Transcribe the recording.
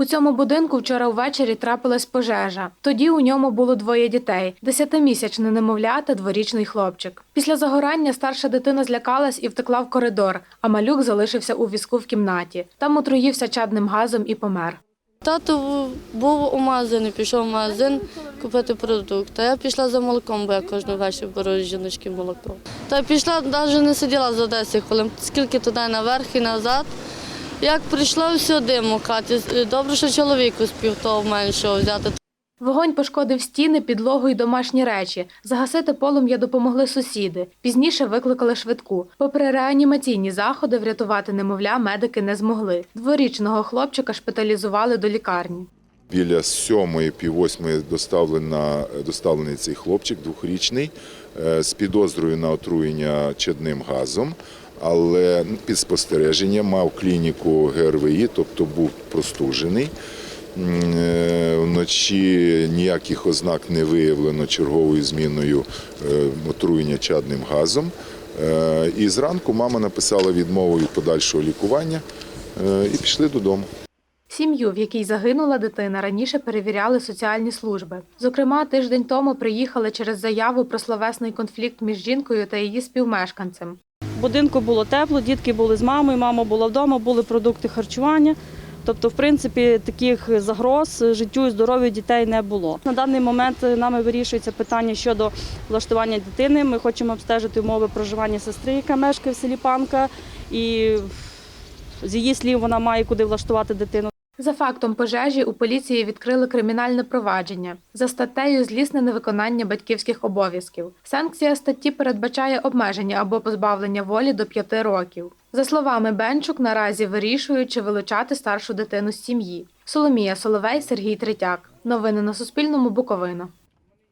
У цьому будинку вчора ввечері трапилась пожежа. Тоді у ньому було двоє дітей: десятимісячне немовля та дворічний хлопчик. Після загорання старша дитина злякалась і втекла в коридор, а малюк залишився у візку в кімнаті. Там отруївся чадним газом і помер. Тато був у магазині, пішов в магазин купити продукти. Я пішла за молоком, бо я кожен вечір беру жіночки молоко. Та пішла, навіть не сиділа за 10 хвилин, скільки туди наверх і назад. Як прийшла все диму в хаті, добре, що чоловік успів того меншого взяти. Вогонь пошкодив стіни, підлогу і домашні речі. Загасити полум'я допомогли сусіди. Пізніше викликали швидку. Попри реанімаційні заходи, врятувати немовля медики не змогли. Дворічного хлопчика шпиталізували до лікарні. Біля сьомої, пів восьмої доставлена, доставлений цей хлопчик двохрічний е, з підозрою на отруєння чадним газом, але під спостереженням мав клініку ГРВІ, тобто був простужений. Е, Вночі ніяких ознак не виявлено черговою зміною е, отруєння чадним газом. Е, І зранку мама написала відмову від подальшого лікування і пішли додому. Сім'ю, в якій загинула дитина, раніше перевіряли соціальні служби. Зокрема, тиждень тому приїхали через заяву про словесний конфлікт між жінкою та її співмешканцем. Будинку було тепло, дітки були з мамою, мама була вдома, були продукти харчування. Тобто, в принципі, таких загроз життю і здоров'ю дітей не було. На даний момент нами вирішується питання щодо влаштування дитини. Ми хочемо обстежити умови проживання сестри, яка мешкає в селі Панка, і з її слів вона має куди влаштувати дитину. За фактом пожежі у поліції відкрили кримінальне провадження за статтею злісне невиконання батьківських обов'язків. Санкція статті передбачає обмеження або позбавлення волі до п'яти років. За словами Бенчук, наразі вирішують, чи вилучати старшу дитину з сім'ї. Соломія Соловей, Сергій Третяк. Новини на Суспільному. Буковина.